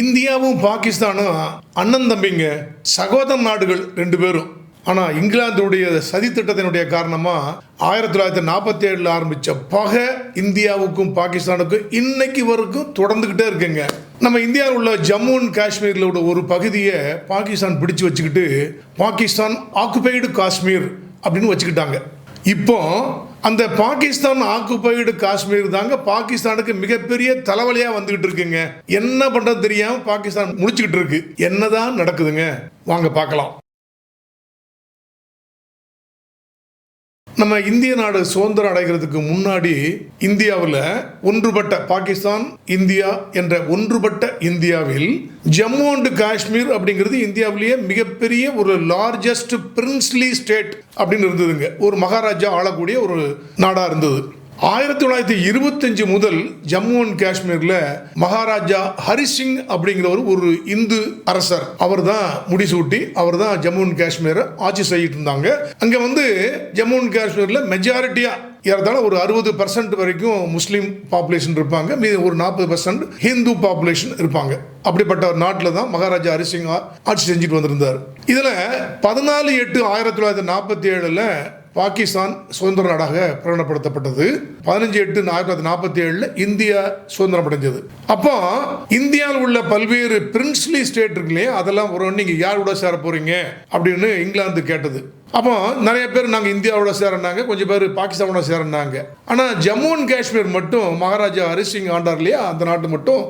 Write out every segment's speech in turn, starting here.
இந்தியாவும் பாகிஸ்தானும் அண்ணன் தம்பிங்க சகோதர நாடுகள் ரெண்டு பேரும். ஆனால் இங்கிலாந்துடைய சதித்திட்டத்தினுடைய காரணமாக ஆயிரத்தி தொள்ளாயிரத்தி நாற்பத்தி ஏழில் ஆரம்பித்த பகை இந்தியாவுக்கும் பாகிஸ்தானுக்கும் இன்னைக்கு வரைக்கும் தொடர்ந்துக்கிட்டே இருக்குங்க. நம்ம இந்தியாவில் உள்ள ஜம்மு அண்ட் காஷ்மீரில் உள்ள ஒரு பகுதியை பாகிஸ்தான் பிடிச்சு வச்சுக்கிட்டு பாகிஸ்தான் ஆக்குபைடு காஷ்மீர் அப்படின்னு வச்சுக்கிட்டாங்க. இப்போ அந்த பாகிஸ்தான் ஆக்குபைடு காஷ்மீர் தாங்க பாகிஸ்தானுக்கு மிகப்பெரிய தலைவலியா வந்துகிட்டு இருக்குங்க. என்ன பண்றது தெரியாம பாகிஸ்தான் முடிச்சுக்கிட்டு இருக்கு. என்னதான் நடக்குதுங்க? வாங்க பார்க்கலாம். நம்ம இந்திய நாடு சுதந்திரம் அடைகிறதுக்கு முன்னாடி இந்தியாவில் ஒன்றுபட்ட பாகிஸ்தான் இந்தியா என்ற ஒன்றுபட்ட இந்தியாவில் ஜம்மு அண்ட் காஷ்மீர் அப்படிங்கிறது இந்தியாவிலேயே மிகப்பெரிய ஒரு லார்ஜஸ்ட் பிரின்ஸ்லி ஸ்டேட் அப்படின்னு இருந்ததுங்க. ஒரு மகாராஜா ஆளக்கூடிய ஒரு நாடாக இருந்தது. ஆயிரத்தி தொள்ளாயிரத்தி இருபத்தஞ்சு முதல் ஜம்மு அண்ட் காஷ்மீர்ல மகாராஜா ஹரிசிங் அப்படிங்கிறவர் ஒரு இந்து அரசர். அவர் தான் முடிசூட்டி அவர் தான் ஜம்மு அண்ட் காஷ்மீரை ஆட்சி செய்யிட்டு இருந்தாங்க. அங்க வந்து ஜம்மு அண்ட் காஷ்மீர்ல மெஜாரிட்டியா ஏறத்தாழ ஒரு அறுபது பர்சன்ட் வரைக்கும் முஸ்லீம் பாப்புலேஷன் இருப்பாங்க. மீது ஒரு நாற்பது பர்சன்ட் ஹிந்து பாப்புலேஷன் இருப்பாங்க. அப்படிப்பட்ட ஒரு நாட்டில் தான் மகாராஜா ஹரிசிங் ஆட்சி செஞ்சுட்டு வந்திருந்தார். இதில் பதினாலு எட்டு ஆயிரத்தி தொள்ளாயிரத்தி நாற்பத்தி ஏழில் பாகிஸ்தான் சுதந்திர நாடாக பிரகடனப்படுத்தப்பட்டது. பதினஞ்சு எட்டு ஆயிரத்தி தொள்ளாயிரத்தி நாற்பத்தி ஏழில் இந்தியா சுதந்திரம் அடைஞ்சது. அப்போ இந்தியாவில் உள்ள பல்வேறு பிரின்ஸ்லி ஸ்டேட் இருக்கு இல்லையா? அதெல்லாம் ஒரு நீங்கள் யார் கூட சேர போகிறீங்க அப்படின்னு இங்கிலாந்து கேட்டது. அப்போ நிறைய பேர் நாங்கள் இந்தியாவோட சேரனாங்க கொஞ்சம் பேர் பாகிஸ்தானோட சேரனாங்க ஆனால் ஜம்மு அண்ட் காஷ்மீர் மட்டும் மகாராஜா ஹரிசிங் ஆண்டார் இல்லையா அந்த நாட்டு மட்டும்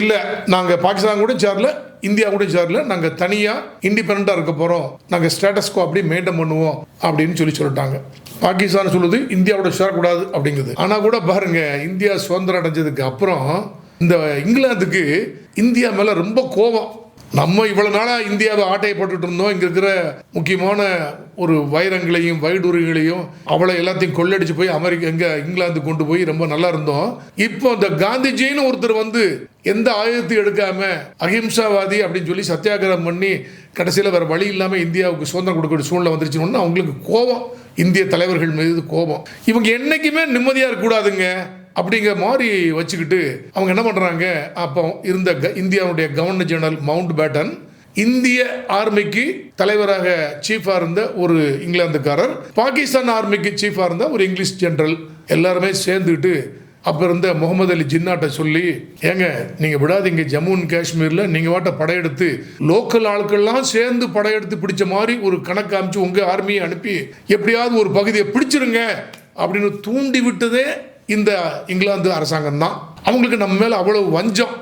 இல்லை. நாங்கள் பாகிஸ்தான் கூட சேரல இந்தியா கூட சேரல நாங்கள் தனியாக இண்டிபெண்ட்டாக இருக்க போகிறோம் நாங்கள் ஸ்டேட்டஸ்கோ அப்படி மெயின்டைன் பண்ணுவோம் அப்படின்னு சொல்லி சொல்லிட்டாங்க. பாகிஸ்தான் சொல்லுது இந்தியாவோட சேரக்கூடாது அப்படிங்குது. ஆனால் கூட பாருங்க இந்தியா சுதந்திரம் அடைஞ்சதுக்கு அப்புறம் இந்த இங்கிலாந்துக்கு இந்தியா மேலே ரொம்ப கோபம். நம்ம இவ்வளவு நாளா இந்தியாவை ஆட்டையை போட்டுட்டு இருந்தோம். இங்க இருக்கிற முக்கியமான ஒரு வைரங்களையும் வைடூரிகளையும் அவளை எல்லாத்தையும் கொள்ளடிச்சு போய் அமெரிக்கா எங்க இங்கிலாந்து கொண்டு போய் ரொம்ப நல்லா இருந்தோம். இப்போ இந்த காந்திஜின்னு ஒருத்தர் வந்து எந்த ஆயுதத்தையும் எடுக்காம அகிம்சாவாதி அப்படின்னு சொல்லி சத்தியாகிரகம் பண்ணி கடைசியில் வேற வழி இல்லாம இந்தியாவுக்கு சுதந்திரம் கொடுக்கக்கூடிய சூழ்நிலை வந்துருச்சுன்னு அவங்களுக்கு கோபம். இந்திய தலைவர்கள் மீது கோபம். இவங்க என்னைக்குமே நிம்மதியா இருக்கக்கூடாதுங்க அப்படிங்கிற மாதிரி வச்சுக்கிட்டு அவங்க என்ன பண்றாங்க? அப்போ இருந்த க- இந்தியாவுடைய கவர்னர் ஜெனரல் மவுண்ட் பேட்டன் இந்திய ஆர்மிக்கு தலைவராக சீஃபாக இருந்த ஒரு இங்கிலாந்துக்காரர் பாகிஸ்தான் ஆர்மிக்கு சீஃபாக இருந்த ஒரு இங்கிலீஷ் ஜெனரல் எல்லாருமே சேர்ந்துக்கிட்டு அப்போ இருந்த முகமது அலி ஜின்னாட்ட சொல்லி ஏங்க நீங்கள் விடாதீங்க. ஜம்மு அண்ட் காஷ்மீரில் நீங்கள் வாட்ட படையெடுத்து லோக்கல் ஆட்கள்லாம் சேர்ந்து படையெடுத்து பிடிச்ச மாதிரி ஒரு கணக்கு அமைச்சு உங்கள் ஆர்மியை அனுப்பி எப்படியாவது ஒரு பகுதியை பிடிச்சிருங்க அப்படின்னு தூண்டி விட்டதே இந்த இங்கிலாந்து அரசாங்கம் தான் அவங்களுக்கு நம்ம மேலே அவ்வளவு வஞ்சம்.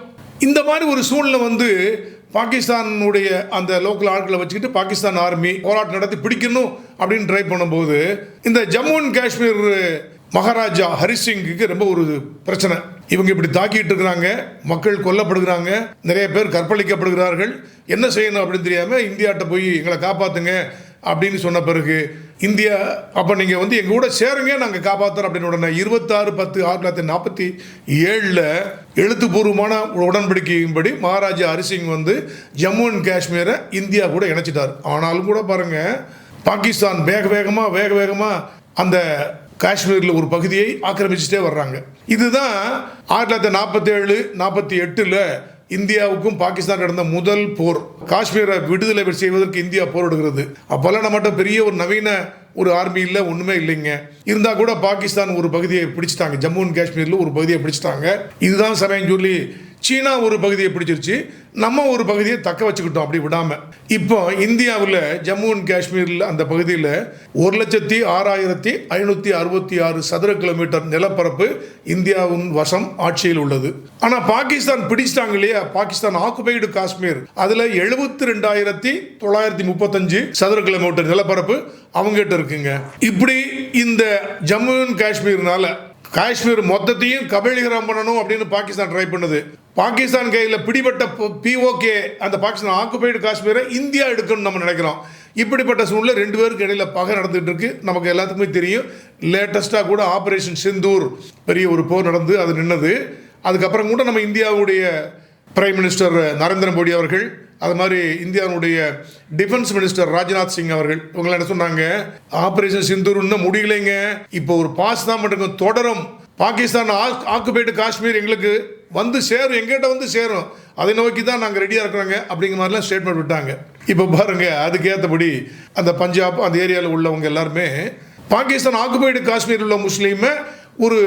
இந்த மாதிரி ஒரு சூழ்நிலை வந்து பாகிஸ்தானுடைய அந்த லோக்கல் ஆட்களை வச்சுக்கிட்டு பாகிஸ்தான் ஆர்மி போராட்டம் நடத்தி பிடிக்கணும் அப்படின்னு ட்ரை பண்ணும்போது இந்த ஜம்மு அண்ட் காஷ்மீர் மகாராஜா ஹரிசிங்குக்கு ரொம்ப ஒரு பிரச்சனை. இவங்க இப்படி தாக்கிட்டு இருக்கிறாங்க மக்கள் கொல்லப்படுகிறாங்க நிறைய பேர் கற்பழிக்கப்படுகிறார்கள். என்ன செய்யணும் அப்படின்னு தெரியாமல் இந்தியாட்ட போய் எங்களை காப்பாற்றுங்க அப்படின்னு சொன்ன பிறகு இந்தியா அப்போ நீங்கள் வந்து எங்கள் கூட சேருங்க நாங்கள் காப்பாற்றுறோம் அப்படின்னு உடனே இருபத்தாறு பத்து ஆயிரத்தி தொள்ளாயிரத்தி நாற்பத்தி ஏழில் எழுத்துப்பூர்வமான உடன்படிக்கையின்படி மகாராஜா ஹரிசிங் வந்து ஜம்மு அண்ட் காஷ்மீரை இந்தியா கூட இணைச்சிட்டார். ஆனாலும் கூட பாருங்க பாகிஸ்தான் வேக வேகமாக வேக வேகமாக அந்த காஷ்மீரில் ஒரு பகுதியை ஆக்கிரமிச்சுட்டே வர்றாங்க. இதுதான் ஆயிரத்தி தொள்ளாயிரத்தி நாற்பத்தி ஏழு நாற்பத்தி எட்டில் இந்தியாவுக்கும் பாகிஸ்தான் நடந்த முதல் போர். காஷ்மீரை விடுதலை செய்வதற்கு இந்தியா போரிடுகிறது. அப்போல்லாம் நம்மகிட்ட பெரிய ஒரு நவீன ஒரு ஆர்மி இல்லை ஒன்றுமே இல்லைங்க. இருந்தால் கூட பாகிஸ்தான் ஒரு பகுதியை பிடிச்சிட்டாங்க. ஜம்மு அண்ட் காஷ்மீரில் ஒரு பகுதியை பிடிச்சிட்டாங்க. இதுதான் சமயம் சொல்லி சீனா ஒரு பகுதியை பிடிச்சிருச்சு நம்ம ஒரு பகுதியை தக்க வச்சுக்கிட்டோம் அப்படி விடாமல் இப்போ இந்தியாவில் ஜம்மு அண்ட் காஷ்மீரில் அந்த பகுதியில் ஒரு லட்சத்தி ஆறாயிரத்தி ஐநூற்றி அறுபத்தி ஆறு சதுர கிலோமீட்டர் நிலப்பரப்பு இந்தியாவின் வசம் ஆட்சியில் உள்ளது. ஆனால் பாகிஸ்தான் பிடிச்சிட்டாங்க இல்லையா? பாகிஸ்தான் ஆக்குபைடு காஷ்மீர். அதில் எழுபத்தி ரெண்டாயிரத்தி தொள்ளாயிரத்தி முப்பத்தஞ்சு சதுர கிலோமீட்டர் நிலப்பரப்பு அவங்ககிட்ட இருக்குங்க. இப்படி இந்த ஜம்மு அண்ட் காஷ்மீர்னால காஷ்மீர் மொத்தத்தையும் கபலீகரம் பண்ணணும் அப்படின்னு பாகிஸ்தான் ட்ரை பண்ணுது. பாகிஸ்தான் கையில் பிடிபட்ட பிஓகே அந்த பாகிஸ்தான் ஆக்குபைடு காஷ்மீரை இந்தியா எடுக்கணும்னு நம்ம நினைக்கிறோம். இப்படிப்பட்ட சூழ்நிலை ரெண்டு பேருக்கு இடையில பகை நடந்துட்டு இருக்கு. நமக்கு எல்லாத்துக்குமே தெரியும். லேட்டஸ்ட்டாக கூட ஆபரேஷன் சிந்தூர் பெரிய ஒரு போர் நடந்து அது நின்னது. அதுக்கப்புறம் கூட நம்ம இந்தியாவுடைய பிரைம் மினிஸ்டர் நரேந்திர மோடி அவர்கள் அது மாதிரி இந்தியாவுடைய டிஃபென்ஸ் மினிஸ்டர் ராஜ்நாத் சிங் அவர்கள் இவங்க என்ன சொன்னாங்க? ஆபரேஷன் சிந்தூர் இன்னும் முடியலைங்க. இப்போ ஒரு பாஸ் தான் மட்டும் தொடரும். பாகிஸ்தான் ஆக்குபைடு காஷ்மீர் எங்களுக்கு வந்து சேரும் எங்கிட்ட வந்து சேரும். அதை நோக்கி தான் நாங்கள் ரெடியாக இருக்கிறோங்க அப்படிங்கிற மாதிரிலாம் ஸ்டேட்மெண்ட் விட்டாங்க. இப்போ பாருங்க அதுக்கேற்றபடி அந்த பஞ்சாப் அந்த ஏரியாவில் உள்ளவங்க எல்லாருமே பாகிஸ்தான் ஆக்குபைடு காஷ்மீர் உள்ள முஸ்லீமை ஒரு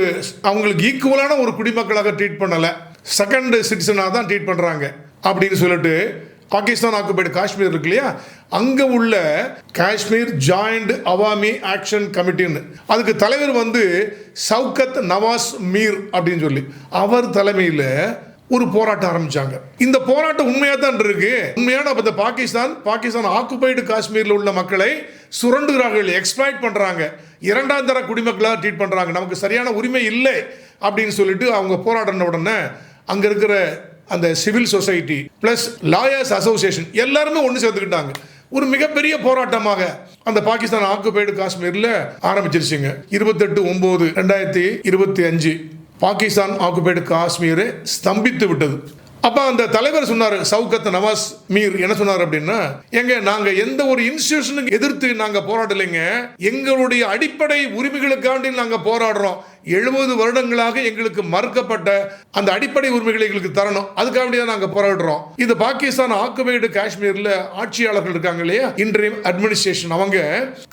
அவங்களுக்கு ஈக்குவலான ஒரு குடிமக்களாக ட்ரீட் பண்ணலை. செகண்ட் சிட்டிசனாக தான் ட்ரீட் பண்ணுறாங்க அப்படின்னு சொல்லிட்டு பாகிஸ்தான் ஆக்குபைடு காஷ்மீர் இருக்கு இல்லையா? அங்கே உள்ள காஷ்மீர் ஜாயிண்ட் அவாமி ஆக்ஷன் கமிட்டின்னு அதுக்கு தலைவர் வந்து சவுகத் நவாஸ் மீர் அப்படின்னு சொல்லி. அவர் தலைமையில் ஒரு போராட்டம் ஆரம்பிச்சாங்க. இந்த போராட்டம் உண்மையாக தான் இருக்கு. உண்மையான அப்ப இந்த பாகிஸ்தான் பாகிஸ்தான் ஆக்குபைடு காஷ்மீரில் உள்ள மக்களை சுரண்டுகிறார்கள் எக்ஸ்பிளாய்ட் பண்ணுறாங்க இரண்டாம் தர குடிமக்களாக ட்ரீட் பண்ணுறாங்க நமக்கு சரியான உரிமை இல்லை அப்படின்னு சொல்லிட்டு அவங்க போராடின உடனே அங்கே இருக்கிற அந்த civil society plus lawyers association எல்லாருமே ஒன்று சேர்த்துக்கிட்டாங்க ஒரு மிகப்பெரிய போராட்டமாக அந்த பாகிஸ்தான் ஆக்குபைடு காஷ்மீரில் ஆரம்பிச்சிருச்சுங்க. இருபத்தெட்டு ஒம்பது ரெண்டாயிரத்தி இருபத்தி அஞ்சு பாகிஸ்தான் ஆக்குபைடு காஷ்மீரை ஸ்தம்பித்து விட்டது. அப்போ அந்த தலைவர் சொன்னார் சவுகத் நவாஸ் மீர் என்ன சொன்னார் அப்படின்னா எங்க நாங்கள் எந்த ஒரு இன்ஸ்டிடியூஷனுக்கு எதிர்த்து நாங்கள் போராடலைங்க எங்களுடைய அடிப்படை உரிமைகளுக்காண்டி நாங்கள் போராடுறோம். எழுபது வருடங்களாக எங்களுக்கு மறுக்கப்பட்ட அந்த அடிப்படை உரிமைகளை எங்களுக்கு தரணும். அதுக்காக தான் நாங்கள் போராடுறோம். இது பாகிஸ்தான் ஆக்குபைடு காஷ்மீரில் ஆட்சியாளர்கள் இருக்காங்க இல்லையா? இன்றைய அட்மினிஸ்ட்ரேஷன் அவங்க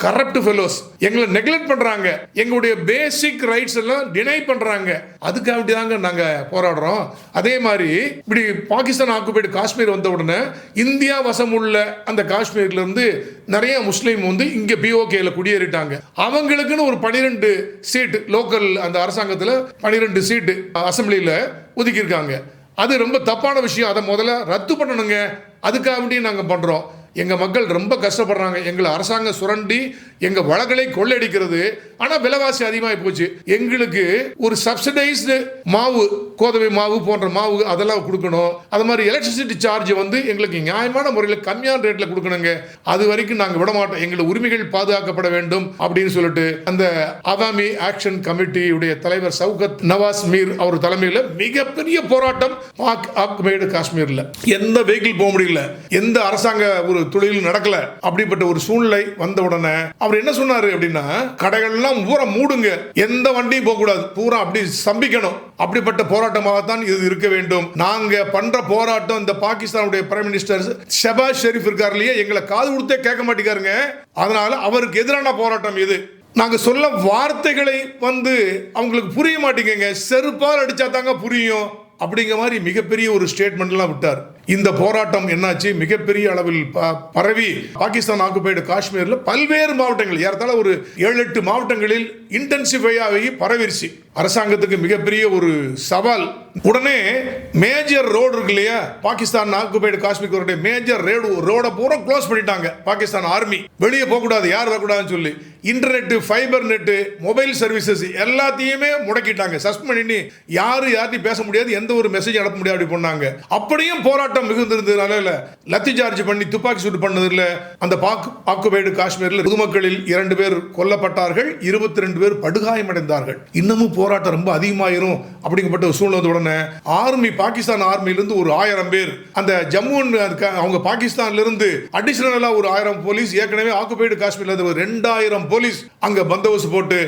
கரப்ட் ஃபெலோஸ் எங்களை நெக்லெக்ட் பண்ணுறாங்க எங்களுடைய பேசிக் ரைட்ஸ் எல்லாம் டினை பண்ணுறாங்க அதுக்காக தாங்க நாங்கள் போராடுறோம். அதே மாதிரி இப்படி பாகிஸ்தான் ஆக்குபைடு காஷ்மீர் வந்த உடனே இந்தியா வசம் உள்ள அந்த காஷ்மீர்லேருந்து நிறைய முஸ்லீம் வந்து இங்கே பிஓகேல குடியேறிட்டாங்க. அவங்களுக்குன்னு ஒரு பனிரெண்டு சீட்டு லோக்கல் அந்த அரசாங்கத்தில் பனிரெண்டு சீட்டு அசம்பிளியில் ஒதுக்கியிருக்காங்க. அது ரொம்ப தப்பான விஷயம். அதை முதல்ல ரத்து பண்ணணுங்க. அதுக்காக வேண்டியும் நாங்கள் பண்ணுறோம் எங்கள் மக்கள் ரொம்ப கஷ்டப்படுறாங்க. எங்களை அரசாங்கம் சுரண்டி எங்கள் வளங்களை கொள்ளையடிக்கிறது. ஆனால் விலைவாசி அதிகமாகி போச்சு. எங்களுக்கு ஒரு சப்சிடைஸ்டு மாவு கோதுமை மாவு போன்ற மாவு அதெல்லாம் கொடுக்கணும். அது மாதிரி எலக்ட்ரிசிட்டி சார்ஜ் வந்து எங்களுக்கு நியாயமான முறையில் கம்மியான ரேட்டில் கொடுக்கணுங்க. அது வரைக்கும் நாங்கள் விட மாட்டோம். எங்கள் உரிமைகள் பாதுகாக்கப்பட வேண்டும் அப்படின்னு சொல்லிட்டு அந்த அவாமி ஆக்ஷன் கமிட்டியுடைய தலைவர் சவுகத் நவாஸ் மீர் அவர் தலைமையில் மிகப்பெரிய போராட்டம் பாக் ஆக்குமேடு காஷ்மீரில். எந்த வெஹிக்கிள் போக முடியல. எந்த அரசாங்க ஒரு தொழில் நடக்கல. அப்படிப்பட்ட ஒரு சூழ்நிலை வந்த உடனே அவர் என்ன சொன்னாரு அப்படின்னா கடைகள்லாம் பூரா மூடுங்க. எந்த வண்டியும் போக கூடாது பூரா அப்படி சம்பிக்கணும் அப்படிப்பட்ட போராட்டமாகத்தான் இது இருக்க வேண்டும். நாங்க பண்ற போராட்டம் இந்த பாகிஸ்தானுடைய பிரைம் மினிஸ்டர் ஷபாஸ் ஷெரீப் இருக்கார் இல்லையா? எங்களை காது கொடுத்தே கேட்க மாட்டேங்காருங்க அதனால அவருக்கு எதிரான போராட்டம் இது. நாங்க சொல்ல வார்த்தைகளை வந்து அவங்களுக்கு புரிய மாட்டேங்குங்க செருப்பால் அடிச்சா தாங்க புரியும். அப்படிங்கிற மாதிரி மிகப்பெரிய ஒரு ஸ்டேட்மெண்ட்லாம் விட்டார். இந்த போராட்டம் என்னாச்சு? மிகப்பெரிய அளவில் ப- பரவி பாகிஸ்தான் ஆக்குபைடு காஷ்மீரில் பல்வேறு மாவட்டங்கள் ஏறத்தாழ ஒரு ஏழு எட்டு மாவட்டங்களில் இன்டென்சிஃபையாகி பரவிருச்சு. அரசாங்கத்துக்கு மிகப்பெரிய ஒரு சவால் உடனே மேஜர் ரோடு இருக்கு இல்லையா? Pakistan occupied Kashmir major road ரோட பூரா க்ளோஸ் பண்ணிட்டாங்க. பாகிஸ்தான் ஆர்மி வெளியே போகக்கூடாது யார் வரக்கூடாதுன்னு சொல்லி. Internet fibre net mobile services எல்லாத்தையுமே முடக்கிட்டாங்க. சஸ்பெண்ட் பண்ணி யாரும் யார்ட்டையும் பேச முடியாது எந்த ஒரு மெசேஜ் அனுப்ப முடியாது அப்படி பண்ணாங்க அப்படியும் போராட்டம் மிகுந்திருந்ததுனால லத்தி சார்ஜ் பண்ணி துப்பாக்கி சூடு பண்ணது அந்த பாக் ஆக்குபைடு காஷ்மீரில் பொதுமக்களில் இரண்டு பேர் கொல்லப்பட்டார்கள் இருபத்தி ரெண்டு பேர் படுகாயமடைந்தார்கள். இன்னமும் போராட்டம் ரொம்ப அதிகமாயிரும் அப்படிங்கப்பட்ட ஒரு சூழ்நிலை வந்த ஆர்மி பாகிஸ்தான் ஆர்மியிலிருந்து ஒரு ஆயிரம் பேர். அந்த ஜம்மு அவங்க பாகிஸ்தான்லேருந்து இருந்து ஒரு ஆயிரம் போலீஸ் ஏற்கனவே ஆக்குபைடு காஷ்மீர்ல ஒரு ரெண்டாயிரம் போலீஸ் அங்கே பந்தோபஸ்து போட்டு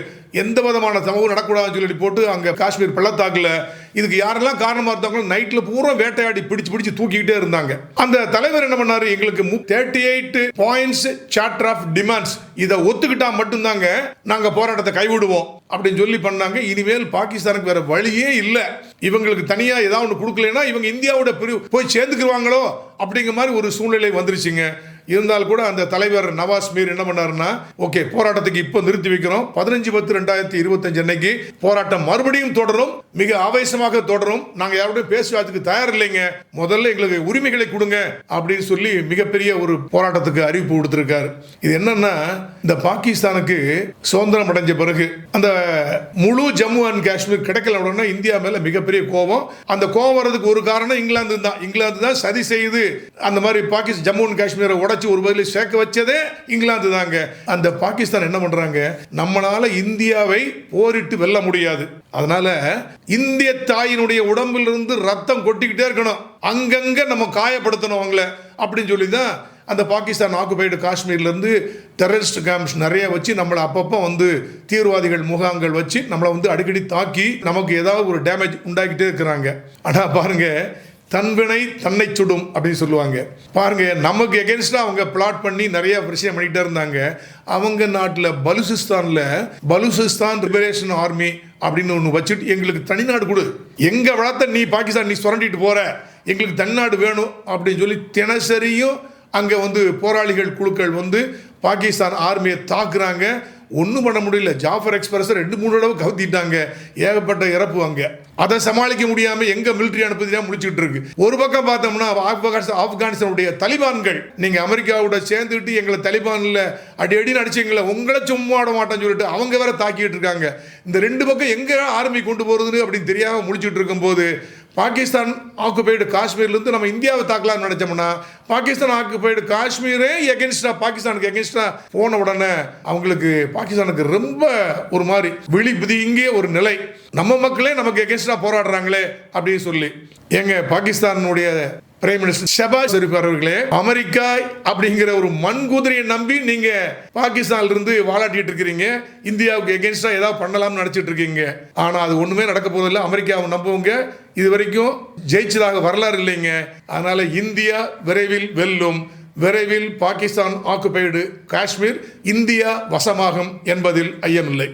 எந்த விதமான சம்பவம் நடக்கூடாதுன்னு சொல்லி போட்டு அங்கே காஷ்மீர் பள்ளத்தாக்கில் இதுக்கு யாரெல்லாம் காரணமாக இருந்தாங்களோ நைட்டில் பூரா வேட்டையாடி பிடிச்சு பிடிச்சு தூக்கிக்கிட்டே இருந்தாங்க. அந்த தலைவர் என்ன பண்ணார்? எங்களுக்கு thirty eight points charter of demands இதை ஒத்துக்கிட்டா மட்டும்தாங்க நாங்கள் போராட்டத்தை கைவிடுவோம் அப்படின்னு சொல்லி பண்ணாங்க. இனிமேல் பாகிஸ்தானுக்கு வேற வழியே இல்லை. இவங்களுக்கு தனியாக ஏதாவது ஒன்று கொடுக்கலன்னா இவங்க இந்தியாவோட பிரிவு போய் சேர்ந்துக்குவாங்களோ அப்படிங்கிற மாதிரி ஒரு சூழ்நிலை வந்துருச்சுங்க. இருந்தால் கூட அந்த தலைவர் நவாஸ் மீர் என்ன பண்ணாருன்னா ஓகே போராட்டத்துக்கு இப்போ நிறுத்தி வைக்கிறோம். பதினஞ்சு பத்து ரெண்டாயிரத்தி இருபத்தஞ்சு அன்னைக்கு போராட்டம் மறுபடியும் தொடரும். மிக ஆவேசமாக தொடரும். நாங்க யாரோடையும் பேசுவதற்கு தயார் இல்லைங்க முதல்ல எங்களுக்கு உரிமைகளை கொடுங்க அப்படின்னு சொல்லி மிகப்பெரிய ஒரு போராட்டத்துக்கு அறிவிப்பு கொடுத்திருக்காரு. இது என்னன்னா இந்த பாகிஸ்தானுக்கு சுதந்திரம் அடைஞ்ச பிறகு அந்த முழு ஜம்மு அண்ட் காஷ்மீர் கிடைக்கல உடனே இந்தியா மேல மிகப்பெரிய கோபம். அந்த கோபம் வர்றதுக்கு ஒரு காரணம் இங்கிலாந்து தான். இங்கிலாந்து தான் சதி செய்து அந்த மாதிரி பாகிஸ்தான் ஜம்மு அண்ட் காஷ்மீரை உடச்சு ஒரு பதில் சேர்க்க வச்சதே இங்கிலாந்து தாங்க. அந்த பாகிஸ்தான் என்ன பண்றாங்க? நம்மளால இந்தியாவை போரிட்டு வெல்ல முடியாது. அதனால இந்திய தாயினுடைய உடம்பிலிருந்து ரத்தம் கொட்டிக்கிட்டே இருக்கணும். அங்கங்க நம்ம காயப்படுத்தணும் அவங்கள அப்படின்னு சொல்லி தான் அந்த பாகிஸ்தான் ஆக்குபைடு காஷ்மீர்லேருந்து டெரரிஸ்ட் கேம்ப்ஸ் நிறைய வச்சு நம்மளை அப்பப்போ வந்து தீவிரவாதிகள் முகாம்கள் வச்சு நம்மளை வந்து அடிக்கடி தாக்கி நமக்கு ஏதாவது ஒரு டேமேஜ் உண்டாக்கிட்டே இருக்கிறாங்க. ஆனால் பாருங்க தன்வினை தன்னை சுடும் அப்படின்னு சொல்லுவாங்க. பாருங்க நமக்கு எகென்ஸ்டாக அவங்க பிளாட் பண்ணி நிறைய விஷயம் பண்ணிகிட்டே இருந்தாங்க. அவங்க நாட்டில் பலுசிஸ்தானில் பலுசிஸ்தான் லிபரேஷன் ஆர்மி அப்படின்னு ஒன்று வச்சுட்டு எங்களுக்கு தனிநாடு கொடு. எங்கள் வளர்த்த நீ பாகிஸ்தான் நீ சுரண்டிட்டு போற. எங்களுக்கு தனிநாடு வேணும் அப்படின்னு சொல்லி தினசரியும் அங்கே வந்து போராளிகள் குழுக்கள் வந்து பாகிஸ்தான் ஆர்மியை தாக்குறாங்க. ஒன்றும் பண்ண முடியல. ஜாஃபர் எக்ஸ்பிரஸை ரெண்டு மூணு தடவை கவுத்திட்டாங்க. ஏகப்பட்ட இறப்பு அங்கே. அதை சமாளிக்க முடியாமல் எங்கே மிலிட்ரி அனுப்பதி முடிச்சுட்டு இருக்கு. ஒரு பக்கம் பார்த்தோம்னா ஆப்கானிஸ்தான் ஆப்கானிஸ்தானுடைய தலிபான்கள் நீங்கள் அமெரிக்காவோட சேர்ந்துக்கிட்டு எங்களை தலிபானில் அடி அடி நடிச்சிங்களே உங்களை சும்மா விட மாட்டேன்னு சொல்லிட்டு அவங்க வேற தாக்கிட்டு இருக்காங்க. இந்த ரெண்டு பக்கம் எங்கே ஆர்மி கொண்டு போகிறதுன்னு அப்படின்னு தெரியாமல் முடிச்சுட்டு இருக்கும்போது பாகிஸ்தான் ஆக்குபைடு காஷ்மீர்லேருந்து நம்ம இந்தியாவை தாக்கலாம்னு நினச்சோம்னா பாகிஸ்தான் ஆக்குபைடு காஷ்மீரே எகென்ஸ்டாக பாகிஸ்தானுக்கு எகென்ஸ்டாக போன உடனே அவங்களுக்கு பாகிஸ்தானுக்கு ரொம்ப ஒரு மாதிரி விழி பிதிங்கே ஒரு நிலை. நம்ம மக்களே நமக்கு எகென்ஸ்டாக போராடுறாங்களே அப்படின்னு சொல்லி. எங்கள் பாகிஸ்தானுடைய பிரைம் மினிஸ்டர் ஷபாஸ் ஷெரீப் அவர்களே அமெரிக்கா அப்படிங்கிற ஒரு மண் குதிரையை நம்பி நீங்க பாகிஸ்தான்ல இருந்து வாழாட்டிட்டு இருக்கிறீங்க. இந்தியாவுக்கு எகென்ஸ்டா ஏதாவது பண்ணலாம்னு நினைச்சிட்டு இருக்கீங்க. ஆனா அது ஒண்ணுமே நடக்க போதில்லை அமெரிக்காவை நம்புவங்க இது வரைக்கும் ஜெயிச்சதாக வரலாறு இல்லைங்க. அதனால இந்தியா விரைவில் வெல்லும். விரைவில் பாகிஸ்தான் ஆக்குபைடு காஷ்மீர் இந்தியா வசமாகும் என்பதில் ஐயமில்லை.